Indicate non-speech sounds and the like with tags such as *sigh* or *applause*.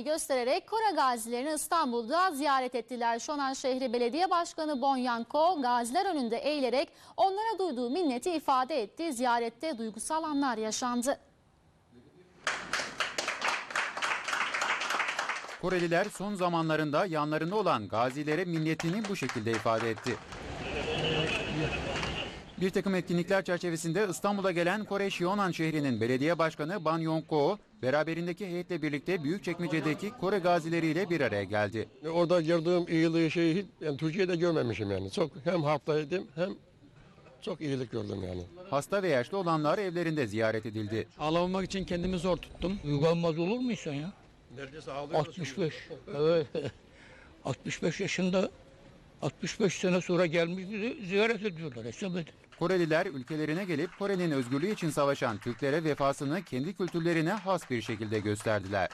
göstererek Kore gazilerini İstanbul'da ziyaret ettiler. Şonan Şehri Belediye Başkanı Bon Yanko gaziler önünde eğilerek onlara duyduğu minneti ifade etti. Ziyarette duygusal anlar yaşandı. Koreliler son zamanlarında yanlarında olan gazilere minnetini bu şekilde ifade etti. Bir takım etkinlikler çerçevesinde İstanbul'a gelen Kore Şionan şehrinin belediye başkanı Ban Yong-ko, beraberindeki heyetle birlikte Büyükçekmece'deki Kore gazileriyle bir araya geldi. Orada gördüğüm iyiliği şeyi hiç yani Türkiye'de görmemişim yani. Çok hem halktaydım hem çok iyilik gördüm yani. Hasta ve yaşlı olanlar evlerinde ziyaret edildi. Ağlamamak için kendimi zor tuttum. Uygulanmaz olur mu insan ya? Neredeyse ağlıyorsun. 65. Evet. *laughs* 65 yaşında 65 sene sonra gelmiş bizi ziyaret ediyorlar. Hesap edin. Koreliler ülkelerine gelip Kore'nin özgürlüğü için savaşan Türklere vefasını kendi kültürlerine has bir şekilde gösterdiler.